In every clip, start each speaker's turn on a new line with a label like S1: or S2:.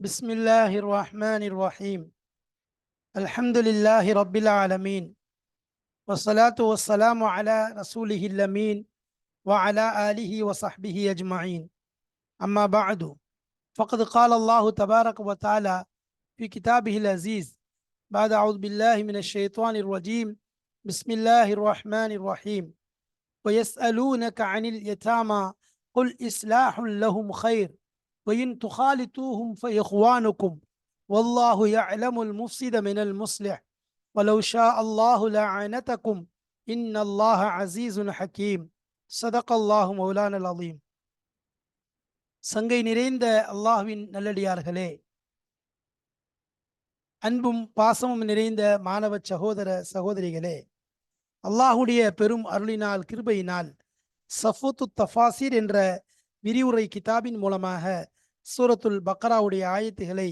S1: بسم الله الرحمن الرحيم الحمد لله رب العالمين والصلاة والسلام على رسوله الأمين وعلى آله وصحبه أجمعين أما بعد فقد قال الله تبارك وتعالى في كتابه العزيز بعد أعوذ بالله من الشيطان الرجيم بسم الله الرحمن الرحيم ويسألونك عن اليتامى قل إصلاح لهم خير وإن تخالطوهم فإخوانكم والله يعلم المفسد من المصلح ولو شاء الله لعنتكم إن الله عزيز حكيم صدق الله مولانا العظيم சங்கை நிறைந்த அல்லாஹ்வின் நல்லடியார்களே அன்பும் பாசமும் நிறைந்த மாணவ சகோதர சகோதரிகளே அல்லாஹுடைய பெரும் அருளினால் கிருபையினால் சஃபுத்து தஃபாசிர் என்ற விரிவுரை கிதாபின் மூலமாக சூரத்துல் பக்ராவுடைய ஆயத்துகளை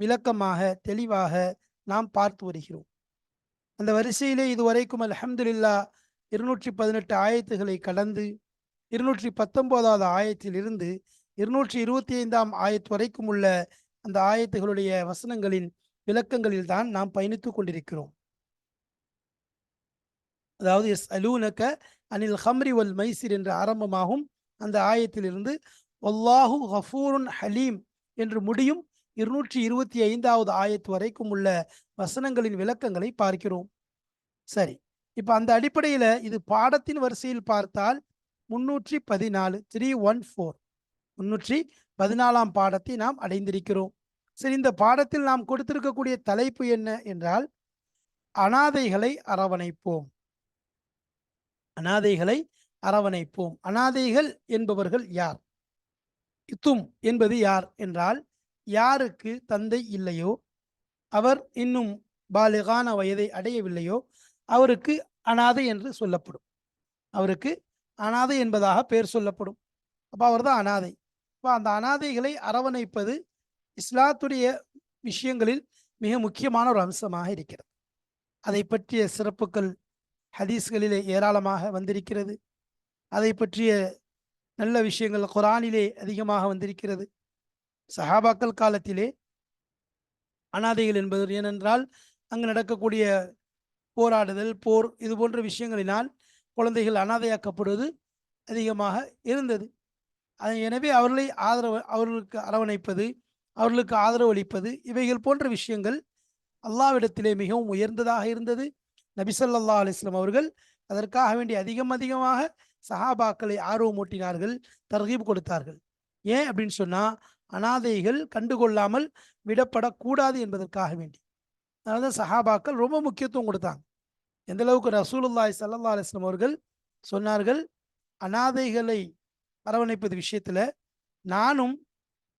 S1: விளக்கமாக தெளிவாக நாம் பார்த்து வருகிறோம். அந்த வரிசையிலே இதுவரைக்கும் அல்ஹம்துலில்லா இருநூற்றி பதினெட்டு ஆயத்துகளை கடந்து இருநூற்றி பத்தொன்பதாவது ஆயத்தில் இருந்து இருநூற்றி இருபத்தி ஐந்தாம் ஆயத்து வரைக்கும் உள்ள அந்த ஆயத்துகளுடைய வசனங்களின் விளக்கங்களில் தான் நாம் பயணித்துக் கொண்டிருக்கிறோம். அதாவது எஸ் அலூனக்க அனில் ஹம்ரி வல் மைசிர் என்று ஆரம்பமாகும் அந்த ஆயத்திலிருந்து ஒல்லாஹு ஹஃபூருன் ஹலீம் என்று முடியும் இருநூற்றி இருபத்தி ஐந்தாவது ஆயத்து வரைக்கும் உள்ள வசனங்களின் விளக்கங்களை பார்க்கிறோம். சரி இப்போ அந்த அடிப்படையில் இது பாடத்தின் வரிசையில் பார்த்தால் முன்னூற்றி பதினாலு த்ரீ ஒன் ஃபோர் முன்னூற்றி பதினாலாம் பாடத்தை நாம் அடைந்திருக்கிறோம். சரி இந்த பாடத்தில் நாம் கொடுத்திருக்கக்கூடிய தலைப்பு என்ன என்றால் அனாதைகளை அரவணைப்போம். அனாதைகளை அரவணைப்போம். அனாதைகள் என்பவர்கள் யார்? இத்தும் என்பது யார்? என்றால் யாருக்கு தந்தை இல்லையோ அவர் இன்னும் பாலிகான வயதை அடையவில்லையோ அவருக்கு அனாதை என்று சொல்லப்படும். அவருக்கு அனாதை என்பதாக பெயர் சொல்லப்படும். அப்போ அவர் தான் அனாதை. அப்போ அந்த அனாதைகளை அரவணைப்பது இஸ்லாத்துடைய விஷயங்களில் மிக முக்கியமான ஒரு அம்சமாக இருக்கிறது. அதை பற்றிய சிறப்புகள் ஹதீஸ்களிலே ஏராளமாக வந்திருக்கிறது. அதை பற்றிய நல்ல விஷயங்கள் குரானிலே அதிகமாக வந்திருக்கிறது. சஹாபாக்கள் காலத்திலே அனாதைகள் என்பது ஏனென்றால் அங்கு நடக்கக்கூடிய போராடுதல் போர் இது போன்ற விஷயங்களினால் குழந்தைகள் அனாதையாக்கப்படுவது அதிகமாக இருந்தது. அது எனவே அவர்களை ஆதரவு அவர்களுக்கு அரவணைப்பது அவர்களுக்கு ஆதரவு அளிப்பது இவைகள் போன்ற விஷயங்கள் அல்லாவிடத்திலே மிகவும் உயர்ந்ததாக இருந்தது. நபிசல்லா அலிஸ்லாம் அவர்கள் அதற்காக வேண்டி அதிகம் அதிகமாக சஹாபாக்களை ஆர்வமூட்டினார்கள் தர்கீப் கொடுத்தார்கள். ஏன் அப்படின்னு சொன்னால் அனாதைகள் கண்டுகொள்ளாமல் விடப்படக்கூடாது என்பதற்காக வேண்டி. அதனால தான் சஹாபாக்கள் ரொம்ப முக்கியத்துவம் கொடுத்தாங்க. எந்த அளவுக்கு ரசூலுல்லாய் சல்லா அலிஸ்லாம் அவர்கள் சொன்னார்கள் அனாதைகளை அரவணைப்பது விஷயத்துல நானும்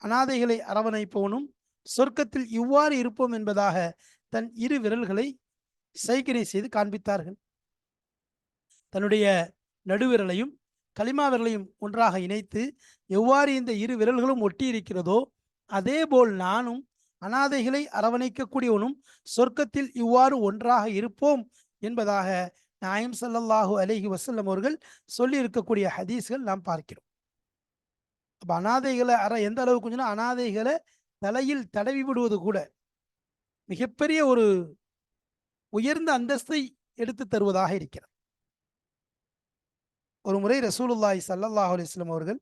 S1: அனாதைகளை அரவணைப்பவனும் சொர்க்கத்தில் இவ்வாறு இருப்போம் என்பதாக தன் இரு விரல்களை சைக்கிரை செய்து காண்பித்தார்கள். தன்னுடைய நடுவிரலையும் களிமா விரலையும் ஒன்றாக இணைத்து எவ்வாறு இந்த இரு விரல்களும் ஒட்டி இருக்கிறதோ அதே போல் நானும் அனாதைகளை அரவணைக்கக்கூடியவனும் சொர்க்கத்தில் இவ்வாறு ஒன்றாக இருப்போம் என்பதாக நாயம் சல்லல்லாஹு அலஹி வசல்லம் அவர்கள் சொல்லி இருக்கக்கூடிய ஹதீஸ்கள் நாம் பார்க்கிறோம். அப்போ அனாதைகளை அற எந்த அளவுக்கு கொஞ்சம்னா அனாதைகளை தலையில் தடவி விடுவது கூட மிகப்பெரிய ஒரு உயர்ந்த அந்தஸ்தை எடுத்து தருவதாக இருக்கிறது. ஒரு முறை ரசூலுல்லாய் சல்லல்லாஹ் அலிஸ்லம் அவர்கள்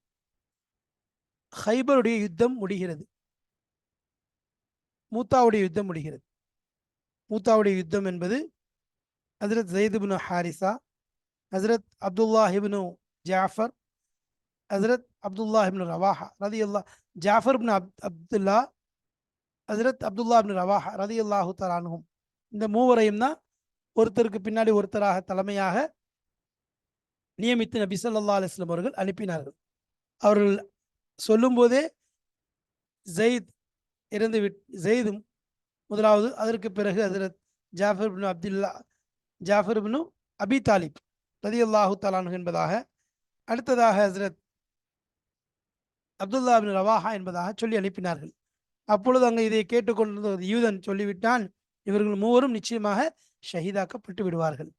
S1: ஹைபருடைய யுத்தம் முடிகிறது. மூத்தாவுடைய யுத்தம் முடிகிறது. மூத்தாவுடைய யுத்தம் என்பது ஹசரத் ஜெயிதுபின் ஹாரிசா ஹசரத் அப்துல்லாஹிபின் ஜாஃபர் ஹசரத் அப்துல்லாஹிபின் ரவாஹா ரதி அல்லா ஜாஃபர் பின் அப் அப்துல்லா ஹசரத் அப்துல்லா பின் ரவாஹா ரதி அல்லாஹு தலானுகும் இந்த மூவரையும் தான் ஒருத்தருக்கு பின்னாடி ஒருத்தராக தலைமையாக நியமித்து நபி சொல்லா அலிஸ்லம் அவர்கள் அனுப்பினார்கள். அவர்கள் சொல்லும்போதே ஜெயித் இறந்து விட் ஜெயிதும் முதலாவது அதற்கு பிறகு ஹசரத் ஜாஃபர் பின் அப்துல்லா ஜாஃபர் பின் அபி தாலிப் ரதி அல்லாஹு தலானு என்பதாக அடுத்ததாக ஹசரத் அப்துல்லா பின் ரவாஹா என்பதாக சொல்லி அனுப்பினார்கள். அப்பொழுது அங்கே இதை கேட்டுக்கொண்டிருந்த யூதன் சொல்லிவிட்டான் இவர்கள் மூவரும் நிச்சயமாக ஷஹீதாக்கப்பட்டு விடுவார்கள்.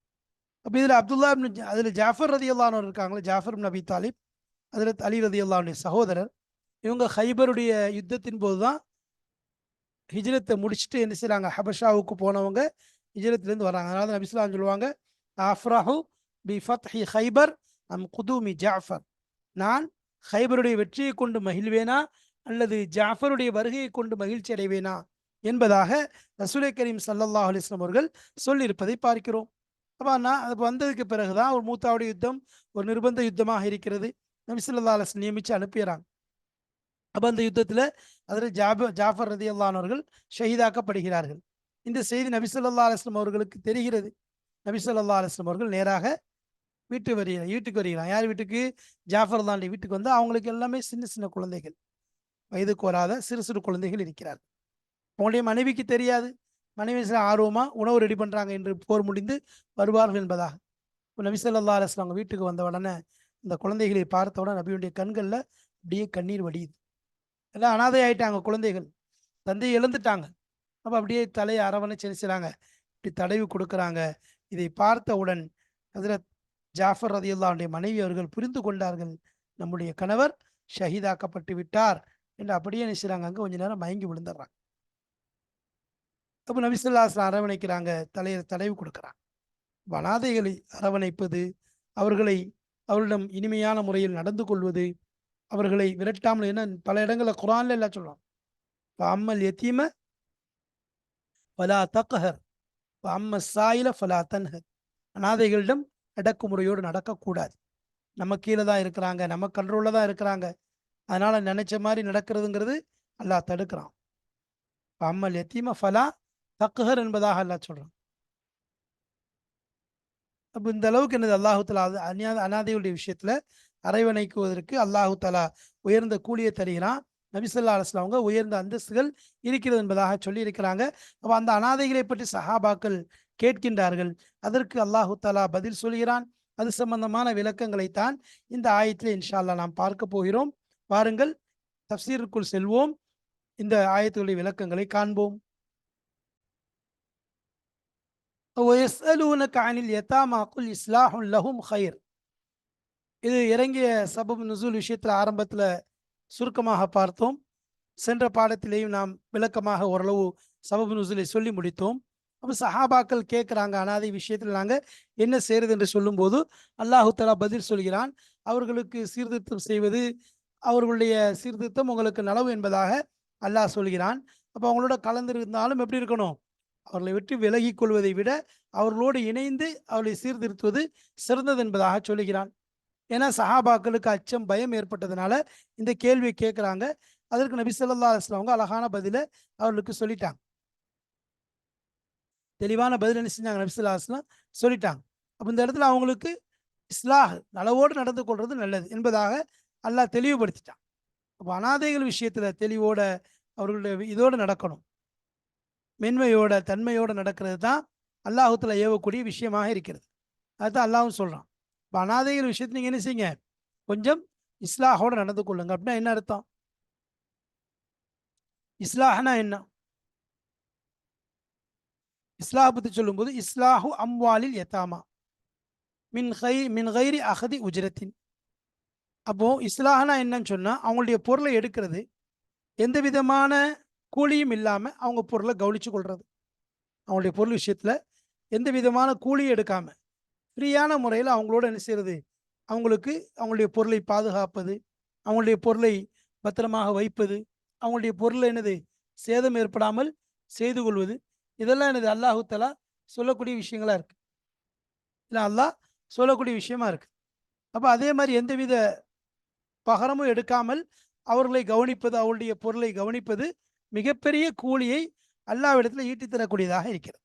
S1: அப்போ இதில் அப்துல்லா அதில் ஜாஃபர் ரதி அல்லானவர் இருக்காங்களே ஜாஃபர் நபி தாலிப் அதில் அலி ரதி அல்லானுடைய சகோதரர் இவங்க ஹைபருடைய யுத்தத்தின் போது தான் ஹிஜ்ரத்தை முடிச்சுட்டு என்ன செய்றாங்க ஹபஷாவுக்கு போனவங்க ஹிஜ்ரத்துலேருந்து வராங்க அதனால தான் நபிஸ்லாம் சொல்லுவாங்க ஆஃப்ராஹு பி ஃபத் ஹி ஹைபர் அம் குதூமி ஜாஃபர். நான் ஹைபருடைய வெற்றியை கொண்டு மகிழ்வேனா அல்லது ஜாஃபருடைய வருகையை கொண்டு மகிழ்ச்சி அடைவேனா என்பதாக ரசூலை கரீம் சல்லல்லாஹ் அலிஸ்லாம் அவர்கள் சொல்லியிருப்பதை பார்க்கிறோம். அப்போ நான் அது வந்ததுக்கு பிறகுதான் ஒரு மூத்தாவுடைய யுத்தம் ஒரு நிர்பந்த யுத்தமாக இருக்கிறது. நபி ஸல்லல்லாஹு நியமித்து அனுப்பிடுறாங்க அப்போ அந்த யுத்தத்தில் அதில் ஜாப ஜாஃபர் ரதி அல்லானவர்கள் ஷஹீதாக்கப்படுகிறார்கள். இந்த செய்தி நபிசுல்லா அலுவலம் அவர்களுக்கு தெரிகிறது. நபிசுல்லா அலுவலம் அவர்கள் நேராக வீட்டு வருகிறார் வீட்டுக்கு வருகிறான் யார் வீட்டுக்கு? ஜாஃபர் தாண்டி வீட்டுக்கு வந்து அவங்களுக்கு எல்லாமே சின்ன சின்ன குழந்தைகள். வயதுக்கு வராத சிறு சிறு குழந்தைகள் இருக்கிறார் அவங்களுடைய மனைவிக்கு தெரியாது. மனைவிசில ஆர்வமாக உணவு ரெடி பண்ணுறாங்க என்று போர் முடிந்து வருவார்கள் என்பதாக. நபி சொல்லா அலைஹி அவங்க வீட்டுக்கு வந்த உடனே இந்த குழந்தைகளை பார்த்த நபியுடைய கண்களில் அப்படியே கண்ணீர் வடியுது. எல்லாம் அனாதை ஆயிட்டாங்க குழந்தைகள். தந்தையை இழந்துட்டாங்க. அப்போ அப்படியே தலையை அரவணைச்சு என்ன இப்படி தடவி கொடுக்குறாங்க. இதை பார்த்தவுடன் அதில் ஜாஃபர் ரதியுல்லாவுடைய மனைவி அவர்கள் புரிந்து கொண்டார்கள். நம்முடைய கணவர் ஷஹீதாக்கப்பட்டு விட்டார். என்று அப்படியே என்ன அங்கே கொஞ்ச நேரம் மயங்கி விழுந்துடுறாங்க. அப்போ நபிசுல்லாஸ்லாம் அரவணைக்கிறாங்க. தலையை தடவி கொடுக்குறாங்க வனாதைகளை அரவணைப்பது அவர்களை அவரிடம் இனிமையான முறையில் நடந்து கொள்வது அவர்களை விரட்டாமல் என்ன பல இடங்களில் குரான்ல எல்லாம் சொல்லலாம் அம்மல் எத்தீம ஃபலா தக்கஹர் அம்ம சாயில ஃபலா தன்ஹர். அனாதைகளிடம் அடக்குமுறையோடு நடக்கக்கூடாது. நம்ம கீழே தான் இருக்கிறாங்க. நம்ம கண்ட்ரோலில் தான் இருக்கிறாங்க. அதனால நினைச்ச மாதிரி நடக்கிறதுங்கிறது அல்லாஹ் தடுக்கிறான். அம்மல் எத்தீம ஃபலா தக்குஹர் என்பதாக அல்லா சொல்றான். அப்போ இந்த அளவுக்கு என்னது? அல்லாஹு தலா அநியா அனாதையுடைய விஷயத்துல அரைவணைக்குவதற்கு அல்லாஹு தலா உயர்ந்த கூலியை தருகிறான். நபிசல்லா அலுவலாம் அவங்க உயர்ந்த அந்தஸ்துகள் இருக்கிறது என்பதாக சொல்லி இருக்கிறாங்க அப்போ அந்த அனாதைகளை பற்றி சஹாபாக்கள் கேட்கின்றார்கள். அதற்கு அல்லாஹு தலா பதில் சொல்கிறான். அது சம்பந்தமான விளக்கங்களைத்தான் இந்த ஆயத்தில் இன்ஷா நாம் பார்க்க போகிறோம். பாருங்கள் தப்சீருக்குள் செல்வோம். இந்த ஆயத்துடைய விளக்கங்களை காண்போம். ஒயஸ்அலூனக்கு அனில் யத்தாமா குல் இஸ்லாஹும் லஹும் ஹைர் இது இறங்கிய சபப் நுசூல் விஷயத்தில் ஆரம்பத்தில் சுருக்கமாக பார்த்தோம். சென்ற பாடத்திலேயும் நாம் விளக்கமாக ஓரளவு சபப் நுசூலை சொல்லி முடித்தோம். அப்போ சஹாபாக்கள் கேட்குறாங்க அனாதை விஷயத்தில் நாங்கள் என்ன செய்கிறது என்று சொல்லும்போது அல்லாஹு தலா பதில் சொல்கிறான் அவர்களுக்கு சீர்திருத்தம் செய்வது அவர்களுடைய சீர்திருத்தம் உங்களுக்கு நலவு என்பதாக அல்லாஹ் சொல்கிறான். அப்போ அவங்களோட கலந்து இருந்தாலும் எப்படி இருக்கணும்? அவர்களை விட்டு விலகிக் கொள்வதை விட அவர்களோடு இணைந்து அவர்களை சீர்திருத்துவது சிறந்தது என்பதாக சொல்லுகிறான். ஏன்னா சஹாபாக்களுக்கு அச்சம் பயம் ஏற்பட்டதுனால இந்த கேள்வியை கேட்குறாங்க. அதற்கு நபி சொல்லா அலுவலாம் அவங்க அழகான பதிலை அவர்களுக்கு சொல்லிட்டாங்க. தெளிவான பதில் என்ன செஞ்சாங்க? நபி ஸல்லல்லாஹு சொல்லிட்டாங்க. அப்போ இந்த இடத்துல அவங்களுக்கு இஸ்லாஹ் நலவோடு நடந்து கொள்வது நல்லது என்பதாக அல்லாஹ் தெளிவுபடுத்திட்டான். அப்போ அனாதைகள் விஷயத்தில் தெளிவோட அவர்களுடைய இதோடு நடக்கணும். மென்மையோட தன்மையோட நடக்கிறது தான் அல்லாஹுத்துல ஏவக்கூடிய விஷயமாக இருக்கிறது. அதுதான் அல்லாஹும் சொல்றான். இப்போ அனாதைகள் விஷயத்தை நீங்க என்ன செய்யுங்க? கொஞ்சம் இஸ்லாஹோட நடந்து கொள்ளுங்க. அப்படின்னா என்ன அர்த்தம்? இஸ்லாஹ்னா என்ன? இஸ்லாஹ் பற்றி சொல்லும்போது இஸ்லாஹு அம்வாலில் எத்தாமா மின் ஹை மின் கைரி அகதி உஜரத்தின். அப்போ இஸ்லாஹ்னா என்னன்னு சொன்னா அவங்களுடைய பொருளை எடுக்கிறது எந்த விதமான கூலியும் இல்லாமல் அவங்க பொருளை கவனித்து கொள்வது அவங்களுடைய பொருள் விஷயத்தில் எந்த விதமான கூலியும் எடுக்காமல் ஃப்ரீயான முறையில் அவங்களோட என்ன செய்யறது அவங்களுக்கு அவங்களுடைய பொருளை பாதுகாப்பது அவங்களுடைய பொருளை பத்திரமாக வைப்பது அவங்களுடைய பொருளை என்னது? சேதம் ஏற்படாமல் செய்து கொள்வது. இதெல்லாம் எனது அல்லாஹுத்தலா சொல்லக்கூடிய விஷயங்களா இருக்கு. இல்லை அல்லாஹ் சொல்லக்கூடிய விஷயமா இருக்கு. அப்போ அதே மாதிரி எந்தவித பகரமும் எடுக்காமல் அவர்களை கவனிப்பது அவருடைய பொருளை கவனிப்பது மிகப்பெரிய கூலியை அல்லாவிடத்தில் ஈட்டி தரக்கூடியதாக இருக்கிறது.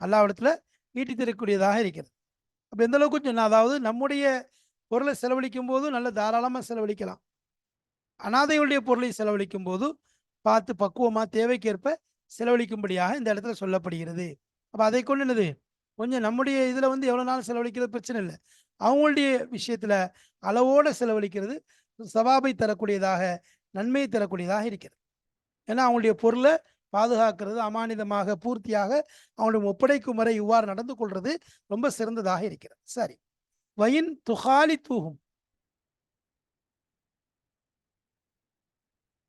S1: அல்லாவிடத்தில் ஈட்டி தரக்கூடியதாக இருக்கிறது. அப்போ எந்த அளவுக்கு சொன்னால் அதாவது நம்முடைய பொருளை செலவழிக்கும் போது நல்ல தாராளமாக செலவழிக்கலாம். அனாதைகளுடைய பொருளை செலவழிக்கும் போது பார்த்து பக்குவமாக தேவைக்கேற்ப செலவழிக்கும்படியாக இந்த இடத்துல சொல்லப்படுகிறது. அப்போ அதை கொண்டு என்னது? கொஞ்சம் நம்முடைய இதில் வந்து எவ்வளோ நாள் செலவழிக்கிறது பிரச்சனை இல்லை. அவங்களுடைய விஷயத்தில் அளவோடு செலவழிக்கிறது சவாபை தரக்கூடியதாக நன்மையை தரக்கூடியதாக இருக்கிறது. ஏன்னா அவங்களுடைய பொருளை பாதுகாக்கிறது அமானிதமாக பூர்த்தியாக அவங்களுடைய ஒப்படைக்கும் வரை இவ்வாறு நடந்து கொள்வது ரொம்ப சிறந்ததாக இருக்கிறது. சரி. வயின் துகாலி தூகும்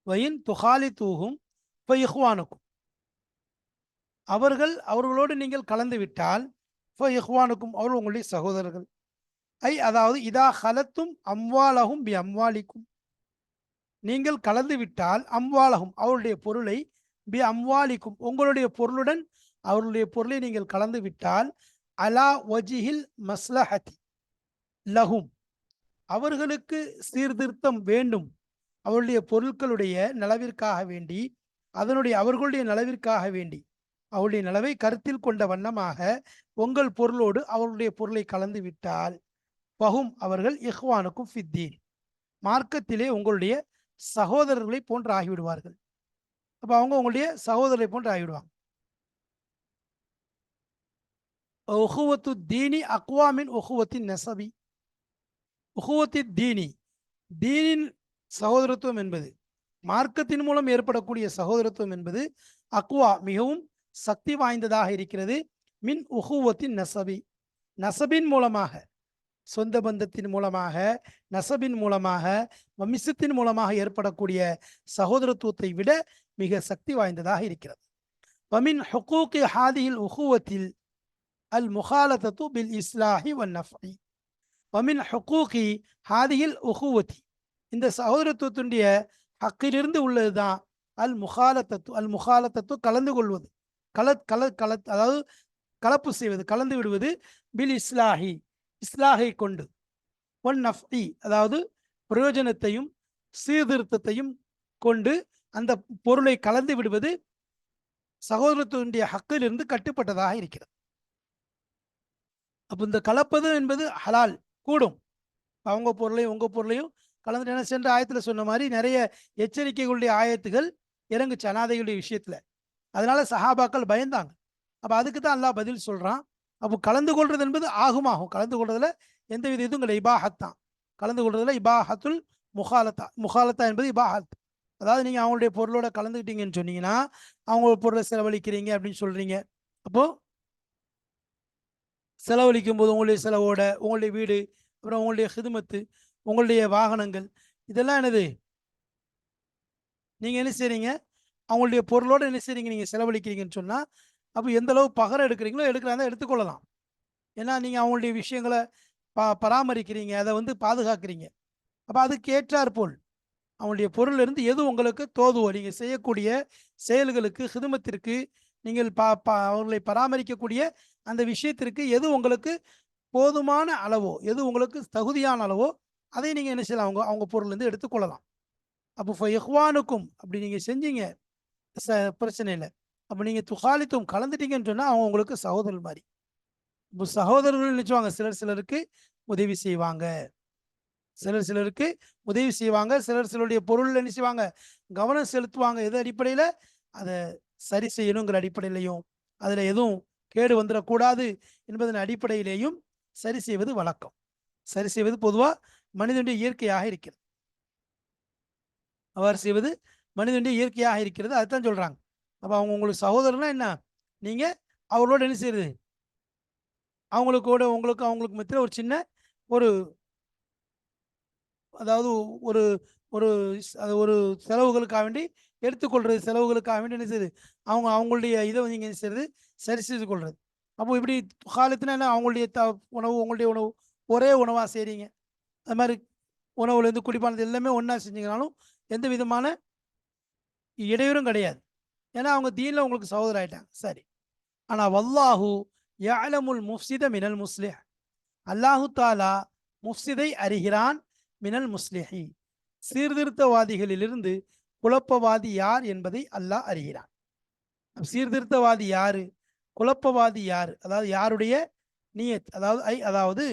S1: வயின் துகாலி தூகும் இப்போ இஹ்வானுக்கும். அவர்கள் அவர்களோடு நீங்கள் கலந்து விட்டால் இஹ்வானுக்கும் அவர்கள் உங்களுடைய சகோதரர்கள். ஐ அதாவது இதா ஹலத்தும் அம்வாலகும் பி அம்வாலிக்கும். நீங்கள் கலந்து விட்டால் அம்வாலகும் அவருடைய பொருளை பி அம்வாலிக்கும் உங்களுடைய பொருளுடன் அவருடைய பொருளை நீங்கள் கலந்து விட்டால் அலா வஜிஹில் மஸ்லஹதி லஹும். அவர்களுக்கு சீர்திருத்தம் வேண்டும். அவருடைய பொருட்களுடைய நலவிற்காக வேண்டி அதனுடைய அவர்களுடைய நலவிற்காக வேண்டி. அவருடைய நலவை கருத்தில் கொண்ட வண்ணமாக உங்கள் பொருளோடு அவருடைய பொருளை கலந்து விட்டால் பகும் அவர்கள் இஹ்வானுக்கும் ஃபித்தீன். மார்க்கத்திலே உங்களுடைய சகோதரர்களை போன்று ஆகிவிடுவார்கள். அப்ப அவங்க உங்களுடைய சகோதரரை போன்று ஆகிவிடுவாங்க. உஹுவத்து தீனி அக்வாமின் உஹுவத்தின் நெசபி உஹுவத்தி தீனி தீனின் சகோதரத்துவம் என்பது மார்க்கத்தின் மூலம் ஏற்படக்கூடிய சகோதரத்துவம் என்பது அக்வா மிகவும் சக்தி வாய்ந்ததாக இருக்கிறது. மின் உஹுவத்தின் நெசபி நசபின் மூலமாக சொந்த பந்தத்தின் மூலமாக நசபின் மூலமாக வம்சத்தின் மூலமாக ஏற்படக்கூடிய சகோதரத்துவத்தை விட மிக சக்தி வாய்ந்ததாக இருக்கிறது. வமின் ஹுக்கூக்கி ஹாதியில் உஹுவத்தில் அல் முகாலத்தத்து பில் இஸ்லாஹி வன் நஃபி. வமின் ஹுக்கூக்கி ஹாதியில் உஹுவத்தி இந்த சகோதரத்துவத்தினுடைய ஹக்கிலிருந்து உள்ளதுதான் அல் முகாலத்தத்து அல் முகாலத்தத்து கலந்து கொள்வது. கல கல கல அதாவது கலப்பு செய்வது கலந்து விடுவது பில் இஸ்லாஹி. இஸ்லாகை கொண்டு. ஒன் அஃப் இ அதாவது பிரயோஜனத்தையும் சீர்திருத்தத்தையும் கொண்டு அந்த பொருளை கலந்து விடுவது சகோதரத்தினுடைய ஹக்கிலிருந்து கட்டுப்பட்டதாக இருக்கிறது. அப்போ இந்த கலப்பது என்பது ஹலால் கூடும். அவங்க பொருளையும் உங்கள் பொருளையும் கலந்துட்டு என்ன சென்ற ஆயத்தில் சொன்ன மாதிரி நிறைய எச்சரிக்கைகளுடைய ஆயத்துகள் இறங்குச்சு அனாதைகளுடைய விஷயத்தில். அதனால சஹாபாக்கள் பயந்தாங்க. அப்போ அதுக்கு தான் அல்லா பதில் சொல்கிறான் அப்போ கலந்து கொள்வது என்பது ஆகுமாகும். கலந்து கொள்றதுல எந்த வித இதுவும் கிடையாது இபாஹத் தான் கலந்து கொள்றதுல இபாஹத்துல் முகாலத்தா. முகாலத்தா என்பது இபாஹத். அதாவது நீங்கள் அவங்களுடைய பொருளோட கலந்துக்கிட்டீங்கன்னு சொன்னீங்கன்னா அவங்க பொருளை செலவழிக்கிறீங்க அப்படின்னு சொல்றீங்க. அப்போ செலவழிக்கும் போது உங்களுடைய செலவோட உங்களுடைய வீடு அப்புறம் உங்களுடைய ஹிதுமத்து உங்களுடைய வாகனங்கள் இதெல்லாம் என்னது? நீங்கள் என்ன செய்றீங்க? அவங்களுடைய பொருளோட என்ன செய்றீங்க? நீங்கள் செலவழிக்கிறீங்கன்னு சொன்னால் அப்போ எந்த அளவு பகரம் எடுக்கிறீங்களோ எடுக்கிறாங்க எடுத்துக்கொள்ளலாம். ஏன்னா நீங்கள் அவங்களுடைய விஷயங்களை ப பராமரிக்கிறீங்க அதை வந்து பாதுகாக்கிறீங்க. அப்போ அதுக்கேற்றார் போல் அவங்களுடைய பொருளிலிருந்து எது உங்களுக்கு தோதுவோ நீங்கள் செய்யக்கூடிய செயல்களுக்கு ஹிதுமத்திற்கு நீங்கள் பா பா அவர்களை பராமரிக்கக்கூடிய அந்த விஷயத்திற்கு எது உங்களுக்கு போதுமான அளவோ எது உங்களுக்கு தகுதியான அளவோ அதை நீங்கள் என்ன செய்யலாம் அவங்க அவங்க பொருள்லேருந்து எடுத்துக்கொள்ளலாம். அப்போ இஹ்வானுக்கும் அப்படி நீங்கள் செஞ்சீங்க ச பிரச்சனை இல்லை அப்போ நீங்கள் துகாலித்தும் கலந்துட்டீங்கன்னு சொன்னால் அவங்க உங்களுக்கு சகோதரர் மாதிரி. இப்போ சகோதரர்கள் நினைச்சுவாங்க சிலர் சிலருக்கு உதவி செய்வாங்க. சிலர் சிலருக்கு உதவி செய்வாங்க சிலர் சிலருடைய பொருள் என்ன செய்வாங்க கவனம் செலுத்துவாங்க. எது அடிப்படையில்? அதை சரி செய்யணுங்கிற அடிப்படையிலையும் அதில் எதுவும் கேடு வந்துடக்கூடாது என்பதன் அடிப்படையிலேயும் சரி செய்வது வழக்கம். சரி செய்வது பொதுவாக மனிதனுடைய இயற்கையாக இருக்கிறது. அவ்வாறு செய்வது மனிதனுடைய இயற்கையாக இருக்கிறது. அதுதான் சொல்கிறாங்க அப்போ அவங்க உங்களுக்கு சகோதரனா என்ன? நீங்கள் அவர்களோட என்ன செய்யுது அவங்களுக்கு கூட உங்களுக்கு அவங்களுக்கு மத்தியில் ஒரு சின்ன ஒரு அதாவது ஒரு ஒரு அது ஒரு செலவுகளுக்காக வேண்டி எடுத்துக்கொள்றது செலவுகளுக்காக வேண்டி என்ன செய்யுது அவங்க அவங்களுடைய இதை நீங்கள் என்ன செய்யுது சரி செய்து கொள்வது அப்போ இப்படி காலத்தில் என்ன? அவங்களுடைய த உணவு உங்களுடைய உணவு ஒரே உணவாக செய்கிறீங்க அது மாதிரி உணவுலேருந்து குடிப்பானது எல்லாமே ஒன்றா செஞ்சீங்கனாலும் எந்த விதமான இடையூறும் கிடையாது. ஏன்னா அவங்க தீனில் உங்களுக்கு சகோதரர் ஆயிட்டாங்க. சரி. ஆனால் வல்லாஹு யாலமுல் முஃப்சித மினல் முஸ்லிஹ். அல்லாஹு தாலா முஃப்சிதை அறிகிறான் மினல் முஸ்லிஹி. சீர்திருத்தவாதிகளிலிருந்து குழப்பவாதி யார் என்பதை அல்லாஹ் அறிகிறான். சீர்திருத்தவாதி யாரு? குழப்பவாதி யார்? அதாவது யாருடைய நியத் அதாவது ஐ அதாவது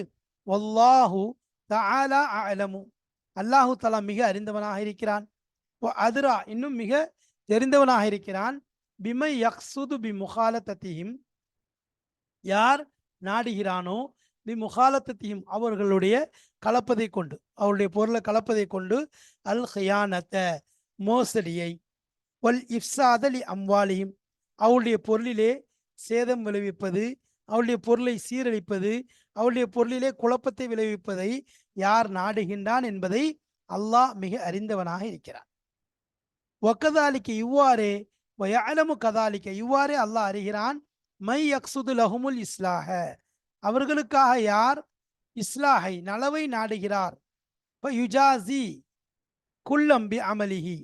S1: வல்லாஹு தஆலா அலமு அல்லாஹு தலா மிக அறிந்தவனாக இருக்கிறான். அதுரா இன்னும் மிக தெரிந்தவனாக இருக்கிறான். பிமை யக்சுது பி முகாலத்தத்தியும் யார் நாடுகிறானோ பி முகாலத்தத்தியும் அவர்களுடைய கலப்பதை கொண்டு அவருடைய பொருளை கலப்பதை கொண்டு அல் ஹயானத்த மோசடியை ஒல் இஃப்சாதலி அம்வாலியும் அவருடைய பொருளிலே சேதம் விளைவிப்பது அவளுடைய பொருளை சீரழிப்பது அவளுடைய பொருளிலே குழப்பத்தை விளைவிப்பதை யார் நாடுகின்றான் என்பதை அல்லாஹ் மிக அறிந்தவனாக இருக்கிறான். ஒக்கதாலிக்கு இவ்வாறே வயலமு கதாலிக்க இவ்வாறே அல்லாஹ் அறிகிறான். மை யக்சுது லஹுமுல் இஸ்லாஹ. அவர்களுக்காக யார்? இஸ்லாஹை நலவை நாடுகிறார். இப்ப யுஜாசி குல்லம்பி அமலிஹி.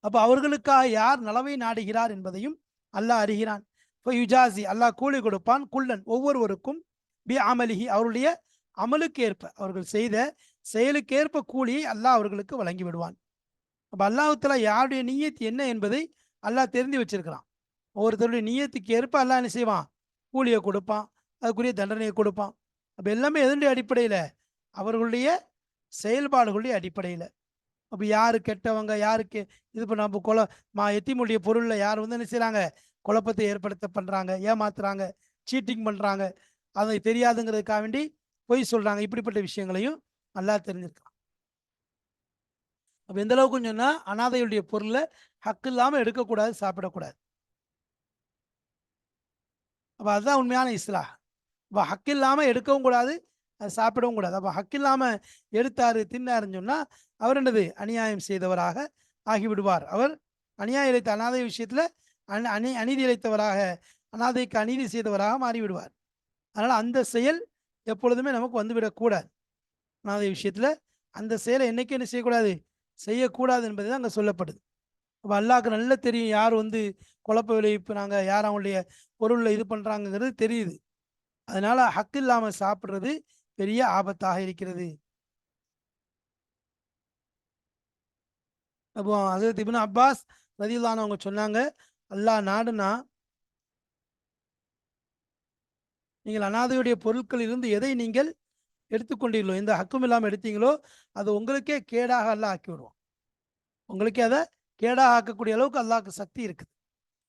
S1: அப்ப அவர்களுக்காக யார் நலவை நாடுகிறார் என்பதையும் அல்லாஹ் அறிகிறான். இப்போ யுஜாசி அல்லாஹ் கூலி கொடுப்பான். குள்ளன் ஒவ்வொருவருக்கும் பி அமலிஹி அவருடைய அமலுக்கு ஏற்ப அவர்கள் செய்த செயலுக்கேற்ப கூலியை அல்லாஹ் அவர்களுக்கு வழங்கி விடுவான். அப்போ அல்லாஹுத்தலா யாருடைய நீயத்து என்ன என்பதை அல்லாஹ் தெரிந்து வச்சிருக்கிறான். ஒவ்வொருத்தருடைய நீயத்துக்கு ஏற்ப அல்லாஹ் என்ன செய்வான்? கூலியை கொடுப்பான் அதுக்குரிய தண்டனையை கொடுப்பான். அப்போ எல்லாமே எதனுடைய அடிப்படையில்? அவர்களுடைய செயல்பாடுகளுடைய அடிப்படையில். அப்போ யார் கெட்டவங்க யாருக்கு இது பண்ண நம்ம கொலை மா எத்திமுடைய பொருளில் யார் வந்து என்ன செய்கிறாங்க குழப்பத்தை ஏற்படுத்த பண்ணுறாங்க ஏமாத்துறாங்க சீட்டிங் பண்ணுறாங்க அதை தெரியாதுங்கிறதுக்காக வேண்டி பொய் சொல்கிறாங்க இப்படிப்பட்ட விஷயங்களையும் நல்லா தெரிஞ்சிருக்கலாம். அப்போ எந்த அளவுக்கு சொன்னால் அனாதையுடைய பொருளை ஹக்கு இல்லாமல் எடுக்கக்கூடாது சாப்பிடக்கூடாது. அப்போ அதுதான் உண்மையான இஸ்லா அப்போ ஹக்கு இல்லாமல் எடுக்கவும் கூடாது அது சாப்பிடவும் கூடாது. அப்போ ஹக்கு இல்லாமல் எடுத்தாரு தின்னாருன்னு சொன்னால் அவர் என்னது? அநியாயம் செய்தவராக ஆகிவிடுவார். அவர் அநியாயம் இழைத்த அனாதை விஷயத்தில் அனி அநீதி இழைத்தவராக அனாதைக்கு அநீதி செய்தவராக மாறிவிடுவார். அதனால் அந்த செயல் எப்பொழுதுமே நமக்கு வந்துவிடக்கூடாது அனாதை விஷயத்தில் அந்த செயலை என்றைக்கும் என்ன செய்யக்கூடாது? செய்யக்கூடாது என்பது தான் அங்கே சொல்லப்படுது. அப்போ அல்லாவுக்கு நல்லா தெரியும் யார் வந்து குழப்ப விளைவிப்புனாங்க யார் அவங்களுடைய பொருளில் இது பண்ணுறாங்கங்கிறது தெரியுது. அதனால் ஹக்கு இல்லாமல் சாப்பிட்றது பெரிய ஆபத்தாக இருக்கிறது. அப்போ ஹசரத் இப்னு அப்பாஸ் ரதியில்லான்னு அவங்க சொன்னாங்க அல்லாஹ் நாடுனா நீங்கள் அனாதையுடைய பொருட்களில் இருந்து எதை நீங்கள் எடுத்துக்கொண்டீர்களோ எந்த ஹக்கும் இல்லாமல் எடுத்தீங்களோ அது உங்களுக்கே கேடாக அல்லாஹ் ஆக்கி விடுவோம் உங்களுக்கே அதை கேடாக ஆக்கக்கூடிய அளவுக்கு அல்லாஹ்க்கு சக்தி இருக்குது.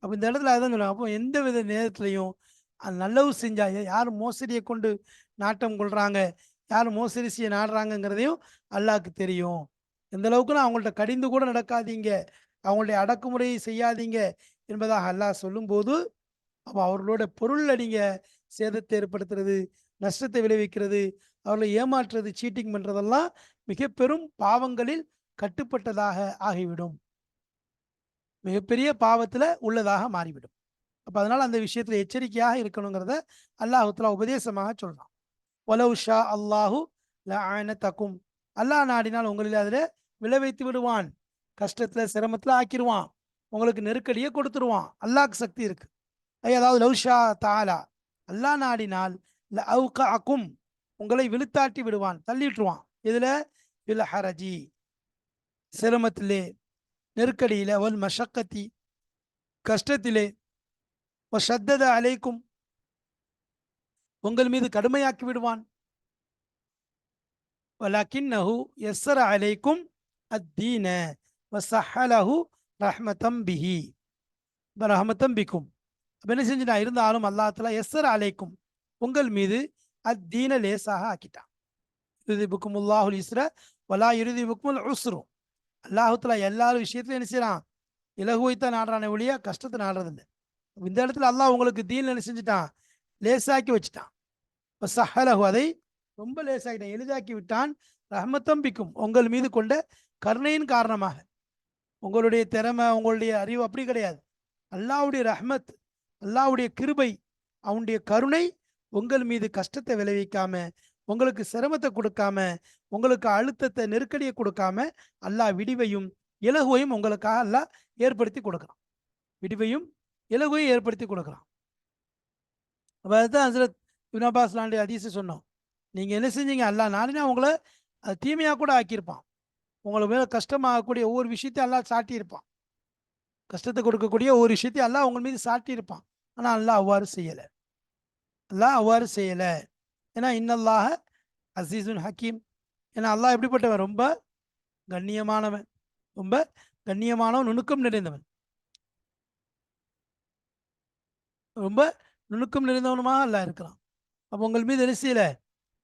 S1: அப்போ இந்த இடத்துல அதான் சொல்லுவாங்க அப்போ எந்த வித நேரத்துலையும் அது நல்லவு செஞ்சா யார் மோசடியை கொண்டு நாட்டம் கொள்கிறாங்க யார் மோசடி செய்ய நாடுறாங்கங்கிறதையும் அல்லாவுக்கு தெரியும். எந்த அவங்கள்ட்ட கடிந்து கூட நடக்காதீங்க. அவங்களுடைய அடக்குமுறையை செய்யாதீங்க என்பதாக அல்லாஹ் சொல்லும்போது அப்போ அவர்களோட பொருளில் நீங்கள் சேதத்தை ஏற்படுத்துறது நஷ்டத்தை விளைவிக்கிறது அவர்களை ஏமாற்றுறது சீட்டிங் பண்ணுறதெல்லாம் மிக பெரும் பாவங்களில் கட்டுப்பட்டதாக ஆகிவிடும். மிகப்பெரிய பாவத்தில் உள்ளதாக மாறிவிடும். அப்போ அதனால் அந்த விஷயத்தில் எச்சரிக்கையாக இருக்கணுங்கிறத அல்லாஹுத்துல உபதேசமாக சொல்கிறான் ஒலவு ஷா அல்லாஹு ல தக்கும் அல்லாஹ் நாடினால் உங்களில் அதில் விளைவித்து விடுவான். கஷ்டத்தில் சிரமத்தில் ஆக்கிடுவான் உங்களுக்கு நெருக்கடியை கொடுத்துருவான். அல்லாஹ்க்கு சக்தி இருக்கு. ஐ, அதாவது லவ்ஷா தாலா அல்லாஹ் நாடினால் ல அவுக அக்கும் உங்களை விழுத்தாட்டி விடுவான் தள்ளிட்டுருவான் இதுல பில் ஹரஜி. சிரமத்திலே நெருக்கடியில அவள் மஷக்கத்தி கஷ்டத்திலே வ சத்தத அலைக்கும் உங்கள் மீது கடுமையாக்கி விடுவான். வலக்கின்னஹு எஸ்ஸர அலைக்கும் அத்தீன வசஹலஹு ரஹ்மதம் பிஹி. இப்ப பிக்கும். அப்ப என்ன செஞ்சுட்டா இருந்தாலும் அல்லாத்துல எஸ்ஸர் அலைக்கும் உங்கள் மீது அத்தீன லேசாக ஆக்கிட்டான். இறுதி புக்கும் உல்லாஹுல் இஸ்ர வலா இறுதி புக்கும் உஸ்ரும் அல்லாஹுத்துல எல்லா விஷயத்துலையும் என்ன செய்யறான் இலகுவைத்தான் நாடுறானே ஒழிய கஷ்டத்தை நாடுறதில்லை இந்த இடத்துல அல்லாஹ் உங்களுக்கு தீன் என்ன செஞ்சுட்டான்? லேசாக்கி வச்சுட்டான். இப்போ சஹலகு அதை ரொம்ப லேசாக்கிட்டான். எளிதாக்கி விட்டான். ரஹ்மத்தம் பிக்கும் உங்கள் மீது கொண்ட கருணையின் காரணமாக. உங்களுடைய திறமை உங்களுடைய அறிவு அப்படி கிடையாது. அல்லாஹ்வுடைய ரஹ்மத் அல்லாவுடைய கிருபை அவனுடைய கருணை உங்கள் மீது கஷ்டத்தை விளைவிக்காம உங்களுக்கு சிரமத்தை கொடுக்காம உங்களுக்கு அழுத்தத்தை நெருக்கடியை கொடுக்காம அல்லாஹ் விடிவையும் இலகுவையும் உங்களுக்காக அல்லாஹ் ஏற்படுத்தி கொடுக்குறான். விடிவையும் இலகுவையும் ஏற்படுத்தி கொடுக்குறான். அப்போ அதுதான் ஹசரத் இப்னு அப்பாஸ் அதிசு சொன்னோம். நீங்கள் என்ன செஞ்சீங்க? அல்லா நாடினா உங்களை அது தீமையாக கூட ஆக்கியிருப்பான். உங்களை மேலே கஷ்டமாகக்கூடிய ஒவ்வொரு விஷயத்தையும் எல்லாம் சாட்டியிருப்பான். கஷ்டத்தை கொடுக்கக்கூடிய ஒவ்வொரு விஷயத்தையும் எல்லாம் உங்கள் மீது சாட்டியிருப்பான். ஆனால் அல்லாஹ் அவ்வாறு செய்யலை. அல்லாஹ் அவ்வாறு செய்யலை. ஏன்னா இன்னல்லாஹ அசீசுன் ஹக்கீம். ஏன்னா அல்லாஹ் எப்படிப்பட்டவன்? ரொம்ப கண்ணியமானவன். ரொம்ப கண்ணியமானவன் நுணுக்கம் நிறைந்தவன். ரொம்ப நுணுக்கம் நிறைந்தவனுமாக அல்லாஹ் இருக்கிறான். அப்போ உங்கள் மீது என்ன செய்யல?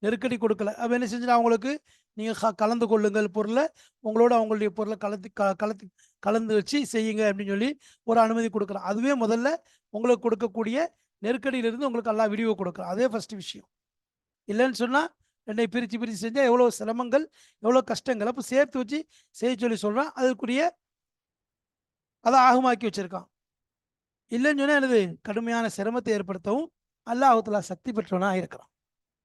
S1: நெருக்கடி கொடுக்கல. அப்போ என்ன செஞ்சுட்டு அவங்களுக்கு நீங்கள் கலந்து கொள்ளுங்கள் பொருளை. உங்களோட அவங்களுடைய பொருளை கலந்து க கலந்து கலந்து வச்சு செய்யுங்க அப்படின்னு சொல்லி ஒரு அனுமதி கொடுக்குறான். அதுவே முதல்ல உங்களுக்கு கொடுக்கக்கூடிய நெருக்கடியிலிருந்து உங்களுக்கு எல்லாம் விடிவு கொடுக்கலாம் அதே ஃபஸ்ட்டு விஷயம். இல்லைன்னு சொன்னால் ரெண்டை பிரித்து பிரித்து செஞ்சால் எவ்வளோ சிரமங்கள் எவ்வளோ கஷ்டங்கள். அப்போ சேர்த்து வச்சு செய்ய சொல்லி சொல்கிறான் அதற்குரிய அதை ஆகமாக்கி வச்சுருக்கான். இல்லைன்னு சொன்னால் எனது கடுமையான சிரமத்தை ஏற்படுத்தவும் அல்லாஹுத்தலா சக்தி பெற்றவனாக இருக்கிறான்.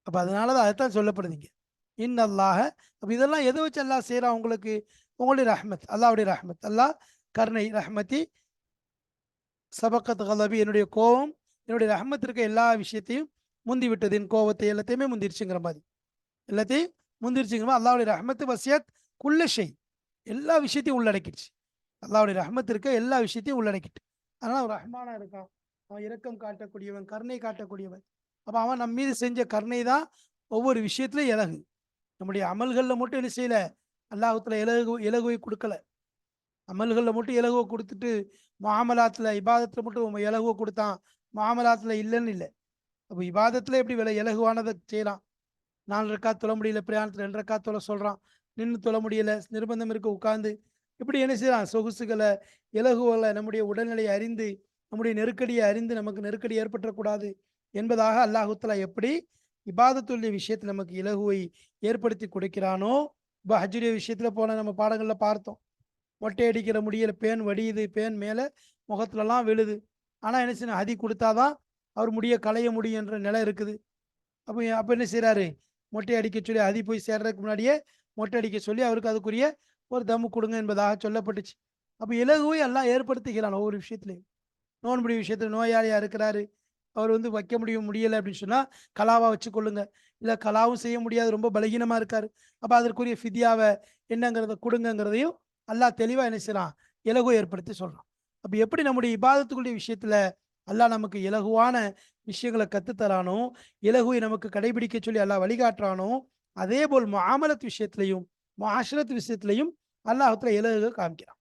S1: அப்போ அதனால தான் அதைத்தான் சொல்லப்படுதுங்க இன் அல்லாஹ அப்போ இதெல்லாம் எதை வச்சு அல்லாஹ் செய்கிறான் உங்களுக்கு? உங்களுடைய ரஹ்மத் அல்லாவுடைய ரஹ்மத். அல்லாஹ் கருணை ரஹ்மதி சபக்கத் கலபி என்னுடைய கோபம் என்னுடைய ரஹ்மத் இருக்க எல்லா விஷயத்தையும் முந்தி விட்டது. என் கோபத்தை எல்லாத்தையுமே முந்திருச்சுங்கிற மாதிரி. எல்லாத்தையும் முந்திருச்சுங்கிற மாதிரி அல்லாவுடைய ரஹ்மத்து வசியத் குல்ல எல்லா விஷயத்தையும் உள்ளடக்கிடுச்சு. அல்லாவுடைய ரஹ்மத் இருக்க எல்லா விஷயத்தையும் உள்ளடக்கிட்டு. அதனால் அவன் ரஹ்மானா இருக்கான். அவன் இரக்கம் காட்டக்கூடியவன் கருணை காட்டக்கூடியவன். அப்போ அவன் நம்ம மீது செஞ்ச கருணை தான் ஒவ்வொரு விஷயத்துலையும் இலகு. நம்முடைய அமல்களில் மட்டும் என்ன செய்யல? அல்லாஹத்துல இலகு இலகுவை கொடுக்கல. அமல்களில் மட்டும் இலகுவை கொடுத்துட்டு மாமலாத்தில் இபாதத்தில் மட்டும் இலகுவை கொடுத்தான். மாமலாத்தில் இல்லைன்னு இல்லை. அப்போ இபாதத்தில் எப்படி விலை? இலகுவானதை செய்யலாம். நாலு ரக்கா தொழ முடியல பிரயாணத்தில் ரெண்டு ரக்கா தொலை சொல்கிறான் நின்று தொழ முடியல நிர்பந்தம் இருக்க உட்காந்து இப்படி என்ன செய்யலாம்? சொகுசுகளை இலகுகளை நம்முடைய உடல்நிலையை அறிந்து நம்முடைய நெருக்கடியை அறிந்து நமக்கு நெருக்கடி ஏற்பட்டுறக்கூடாது என்பதாக அல்லாஹுத்தலா எப்படி இபாதத்துள்ள விஷயத்தில் நமக்கு இலகுவை ஏற்படுத்தி கொடுக்கிறானோ? இப்போ ஹஜ்ஜுடைய விஷயத்தில் போன நம்ம பாடங்களில் பார்த்தோம். மொட்டை அடிக்கிற முடியல பேன் வடியுது பேன் மேலே முகத்துலலாம் விழுது. ஆனால் என்ன செய்யணும்? ஹதி கொடுத்தாதான் அவர் முடிய களைய முடியும் என்ற நிலை இருக்குது. அப்போ அப்போ என்ன செய்கிறாரு மொட்டை அடிக்க சொல்லி ஹதி போய் சேர்றதுக்கு முன்னாடியே மொட்டை அடிக்க சொல்லி அவருக்கு அதுக்குரிய ஒரு தம்மு கொடுங்க என்பதாக சொல்லப்பட்டுச்சு. அப்போ இலகுவை எல்லாம் ஏற்படுத்துகிறான் ஒவ்வொரு விஷயத்துலையும். நோன்புடி விஷயத்தில் நோயாளியாக இருக்கிறாரு. அவர் வந்து வைக்க முடியும் முடியலை அப்படின்னு சொன்னால் கலாவாக வச்சுக்கொள்ளுங்க. இல்லை கலாவும் செய்ய முடியாது ரொம்ப பலகீனமாக இருக்கார். அப்போ அதற்குரிய ஃபிதியாவை என்னங்கிறத கொடுங்கங்கிறதையும் அல்லாஹ் தெளிவாக என்ன செய்யலாம் இலகு ஏற்படுத்தி சொல்கிறான் அப்போ எப்படி நம்முடைய இபாதத்துக்குரிய விஷயத்தில் அல்லாஹ் நமக்கு இலகுவான விஷயங்களை கற்றுத்தரானோ இலகுவை நமக்கு கடைபிடிக்க சொல்லி அல்லாஹ் வழிகாட்டுறானோ அதே போல் மாமலத் விஷயத்திலையும் மாஷரத் விஷயத்திலையும் அல்லாஹத்தில் இலகு காமிக்கிறான்.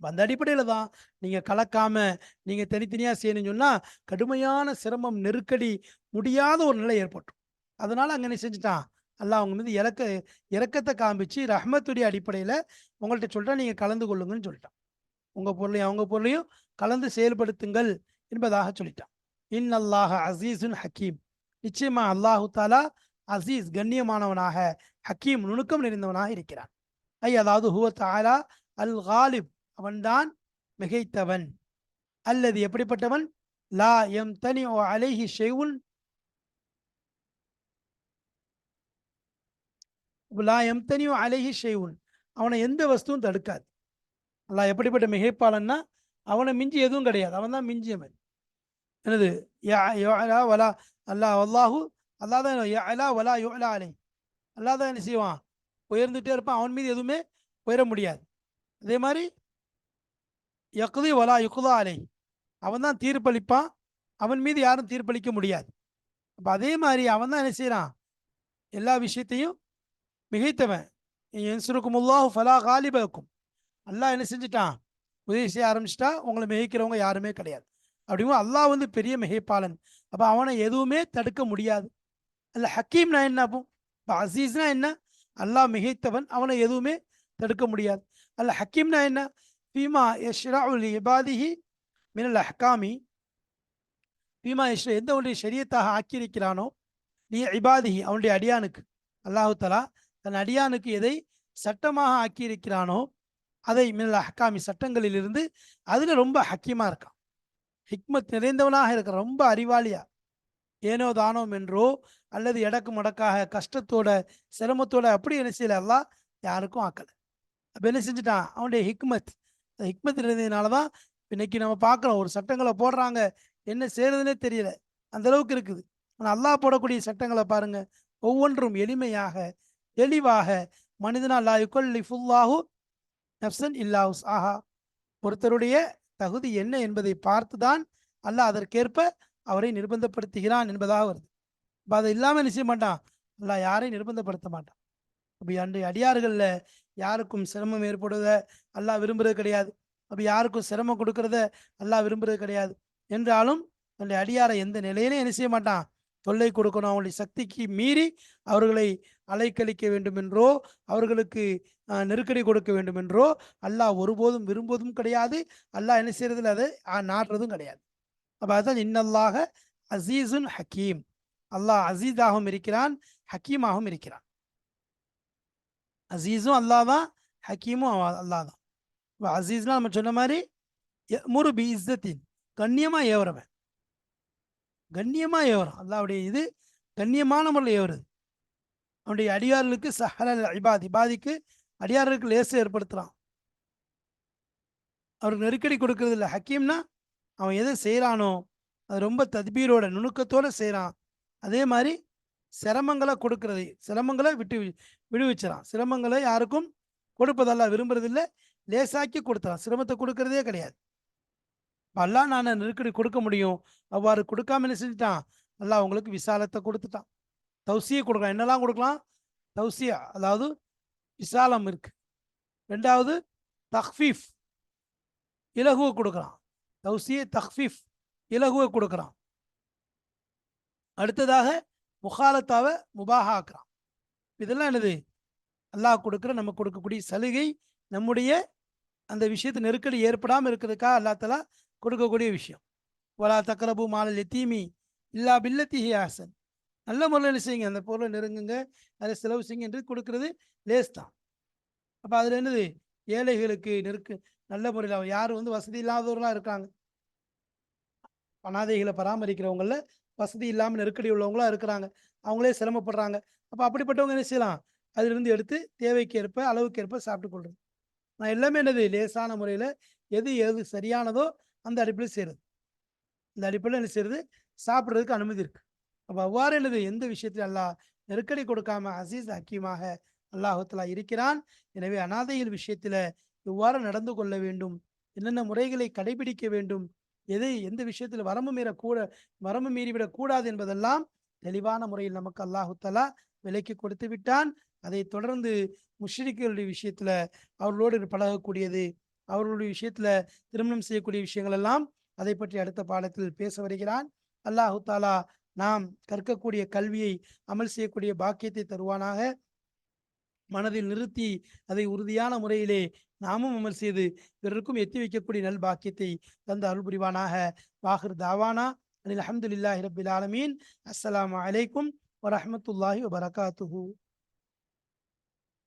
S1: அந்த அடிப்படையில் தான். நீங்கள் கலக்காம நீங்கள் தனித்தனியாக செய்யணும்னு சொன்னால் கடுமையான சிரமம் நெருக்கடி முடியாத ஒரு நிலை ஏற்பட்டுரும் அதனால் அங்கே என்ன செஞ்சுட்டான்? அல்லாஹ் அவங்க மீது இறக்க இறக்கத்தை காமிச்சு ரஹ்மத்துடைய அடிப்படையில் உங்கள்கிட்ட சொல்லிட்டா நீங்கள் கலந்து கொள்ளுங்கன்னு சொல்லிட்டான். உங்கள் பொருளையும் அவங்க பொருளையும் கலந்து செயல்படுத்துங்கள் என்பதாக சொல்லிட்டான். இன் அல்லாஹ் அசீஸுன் ஹக்கீம். நிச்சயமா அல்லாஹு தாலா அசீஸ் கண்ணியமானவனாக ஹக்கீம் நுணுக்கம் நிறைந்தவனாக இருக்கிறான். ஐ அதாவது ஹுவ தாலா அல் காலிப் அவன்தான் மிகைத்தவன். அல்லது எப்படிப்பட்டவன்? லா எம் தனி ஓ அலைஹி ஷெய்வுன் லா எம் தனியோ அலைஹி ஷெய்வுன் அவனை எந்த வஸ்துவும் தடுக்காது. அல்லா எப்படிப்பட்ட மிகைப்பாளன்னா அவனை மிஞ்சி எதுவும் கிடையாது. அவன் தான் மிஞ்சியவன். எனது யா வலா அல்லாஹ் அல்லாஹு அல்லாஹ் தான் அலா வலா யோ அலா அலை. அல்லாஹ் தான் என்ன செய்வான்? உயர்ந்துகிட்டே இருப்பான். அவன் மீது எதுவுமே உயர முடியாது. அதே மாதிரி யக்குதி வலா யுக்குதா அலை அவன் தான் தீர்ப்பளிப்பான். அவன் மீது யாரும் தீர்ப்பளிக்க முடியாது. அப்போ அதே மாதிரி அவன் தான் என்ன செய்கிறான் எல்லா விஷயத்தையும் மிகைத்தவன். என்சுருக்குமுல்லாஹு ஃபலா காலிபக்கும் அல்லாஹ் என்ன செஞ்சிட்டான்? உதவி செய்ய ஆரம்பிச்சிட்டா. உங்களை மிகைக்கிறவங்க யாருமே கிடையாது. அப்படிங்கும் அல்லாஹ் வந்து பெரிய மிகைப்பாளன். அப்போ அவனை எதுவுமே தடுக்க முடியாது. அல்ல ஹக்கீம்னா என்ன அப்போ? இப்போ அசீஸ்னா என்ன? அல்லாஹ் மிகைத்தவன். அவனை எதுவுமே தடுக்க முடியாது. அல்ல ஹக்கீம்னா என்ன? ஃபீமா யஷ்ராஉல் இபாதிஹி மினல் அஹ்காமி ஃபீமா யஷ்ரா எந்த ஒன்றை ஷரியத்தாக ஆக்கியிருக்கிறானோ நீ இபாதிஹி அவனுடைய அடியானுக்கு. அல்லாஹு தலா தன் அடியானுக்கு எதை சட்டமாக ஆக்கியிருக்கிறானோ அதை மினல் அஹ்காமி சட்டங்களிலிருந்து அதில் ரொம்ப ஹக்கியமாக இருக்கான். ஹிக்மத் நிறைந்தவனாக இருக்கிறான் ரொம்ப அறிவாளியா. ஏனோ தானோம் என்றோ அல்லது எடக்கு மடக்காக கஷ்டத்தோட சிரமத்தோட அப்படி என்ன செய்யல அல்லா யாருக்கும் ஆக்கலை. அப்போ என்ன செஞ்சுட்டான்? அவனுடைய ஹிக்மத் ஹிக்மத் இருந்ததுனால தான் இன்னைக்கு நம்ம பார்க்குறோம். ஒரு சட்டங்களை போடுறாங்க. என்ன செய்யறதுனே தெரியல. அந்த அளவுக்கு இருக்குது. ஆனால் அல்லாஹ் போடக்கூடிய சட்டங்களை பாருங்க. ஒவ்வொன்றும் எளிமையாக தெளிவாக மனிதனால் லா யுக்கல்லி நப்சன் இல்லாஹுஸ் ஆஹா ஒருத்தருடைய தகுதி என்ன என்பதை பார்த்து தான் அல்லாஹ் அதற்கேற்ப அவரை நிர்பந்தப்படுத்துகிறான் என்பதாக வருது. இப்போ அதை இல்லாமல் நிச்சயம் மாட்டான்? அல்லாஹ் யாரையும் நிர்பந்தப்படுத்த மாட்டான். அப்படி அன்றைய அடியார்களில் யாருக்கும் சிரமம் ஏற்படுவத அல்லாஹ் விரும்புறது கிடையாது. அப்போ யாருக்கும் சிரமம் கொடுக்கறத அல்லாஹ் விரும்புறது கிடையாது. என்றாலும் அந்த அடியாரை எந்த நிலையிலும் என்ன செய்ய மாட்டான்? தொல்லை கொடுக்கணும். அவங்களுடைய சக்திக்கு மீறி அவர்களை அலைக்கழிக்க வேண்டும் என்றோ அவர்களுக்கு நெருக்கடி கொடுக்க வேண்டும் என்றோ அல்லாஹ் ஒருபோதும் விரும்புவதும் கிடையாது. அல்லாஹ் என்ன செய்யறதுல அதை நாடுறதும் கிடையாது. அப்போ அதுதான் இன்னல்லாக அசீசுன் ஹக்கீம். அல்லாஹ் அசீஸாகவும் இருக்கிறான் ஹக்கீமாகவும் இருக்கிறான். அசீஸும் அல்லாஹ் தான் ஹக்கீமும் அல்லாஹ் தான் இப்போ அசீஸ்லாம் நம்ம சொன்ன மாதிரி முரு பி இஸ்ஸத்தின் கண்ணியமாக ஏவுறவன் கண்ணியமாக ஏவுறான் அல்லாவுடைய இது கண்ணியமான முறையில் ஏவுறது அவனுடைய அடியார்களுக்கு சஹலல் இபாத் இபாதிக்கு அடியார்களுக்கு லேசை ஏற்படுத்துகிறான் அவருக்கு நெருக்கடி கொடுக்கறது இல்லை ஹக்கீம்னா அவன் எதை செய்கிறானோ அது ரொம்ப தத்பீரோட நுணுக்கத்தோடு செய்கிறான் அதே மாதிரி சிரமங்களை கொடுக்கறது சிரமங்களை விட்டு விடுவிச்சிடான் சிரமங்களை யாருக்கும் கொடுப்பதெல்லாம் விரும்புறதில்லை. லேசாக்கி கொடுத்துறான். சிரமத்தை கொடுக்கறதே கிடையாது. அல்லாஹ் நான் நெருக்கடி கொடுக்க முடியும். அவ்வாறு கொடுக்காம என்ன செஞ்சுட்டான்? அல்லாஹ் அவங்களுக்கு விசாலத்தை கொடுத்துட்டான். தௌசியை கொடுக்கலாம். என்னெல்லாம் கொடுக்கலாம்? தௌசியா அதாவது விசாலம் இருக்கு. ரெண்டாவது தஹ்ஃபீஃப். இலகுவை கொடுக்குறான். தௌசியை தஹ்ஃபீஃப் இலகுவை கொடுக்குறான். அடுத்ததாக முகாலத்தாவை முபாக ஆக்குறான் இதெல்லாம் என்னது? அல்லாஹ் கொடுக்குற நம்ம கொடுக்கக்கூடிய சலுகை நம்முடைய அந்த விஷயத்தை நெருக்கடி ஏற்படாமல் இருக்கிறதுக்காக அல்லாத்தலா கொடுக்கக்கூடிய விஷயம். வலா தக்கரபு மாலல் எத்தீமி இல்லா பில்லத்திஹி ஹாசன் நல்ல முறையில் செய்யுங்க? அந்த பொருளை நெருங்குங்க. அதை செலவு செய்யுங்க என்று கொடுக்கறது லேஸ் தான். அப்போ அதில் என்னது? ஏழைகளுக்கு நெருக்கு நல்ல முறையில் யார் வந்து வசதி இல்லாதவர்களாக இருக்காங்க. அனாதைகளை பராமரிக்கிறவங்கள வசதி இல்லாமல் நெருக்கடி உள்ளவங்களா இருக்கிறாங்க. அவங்களே சிரமப்படுறாங்க. அப்போ அப்படிப்பட்டவங்க என்ன செய்யலாம்? அதிலிருந்து எடுத்து தேவைக்கு ஏற்ப அளவுக்கு ஏற்ப சாப்பிட்டு கொள்றது. நான் எல்லாமே என்னது? லேசான முறையில் எது எது சரியானதோ அந்த அடிப்படையில் செய்கிறது இந்த அடிப்படையில் என்ன செய்யறது சாப்பிட்றதுக்கு அனுமதி இருக்கு. அப்போ அவ்வாறு என்னது? எந்த விஷயத்தில் அல்லா நெருக்கடி கொடுக்காம அசீஸ் ஹக்கீமாக அல்லாஹுத்தலா இருக்கிறான்? எனவே அனாதைகள் விஷயத்தில் இவ்வாறு நடந்து கொள்ள வேண்டும். என்னென்ன முறைகளை கடைபிடிக்க வேண்டும்? எதை எந்த விஷயத்தில் வரம்பு மீற கூட வரம்பு மீறிவிடக் கூடாது என்பதெல்லாம் தெளிவான முறையில் நமக்கு அல்லாஹுத்தலா விலைக்கு கொடுத்து விட்டான். அதை தொடர்ந்து முஷ்ரிக்களுடைய விஷயத்துல அவர்களோடு பழகக்கூடியது அவர்களுடைய விஷயத்துல திருமணம் செய்யக்கூடிய விஷயங்கள் எல்லாம் அதை பற்றி அடுத்த பாடத்தில் பேச வருகிறான். அல்லாஹு தாலா நாம் கற்கக்கூடிய கல்வியை அமல் செய்யக்கூடிய பாக்கியத்தை தருவானாக. மனதில் நிறுத்தி அதை உறுதியான முறையிலே நாமும் அமல் செய்து பிறருக்கும் எத்தி வைக்கக்கூடிய நல் பாக்கியத்தை தந்த அருள் புரிவானாக. வாஹிர் தாவானா அனில் அஹமதுல்லாஹி ரபில் ஆலமீன். அஸ்லாம் அலைக்கும் வரமத்துல்லாஹி வபரகாத்துஹூ.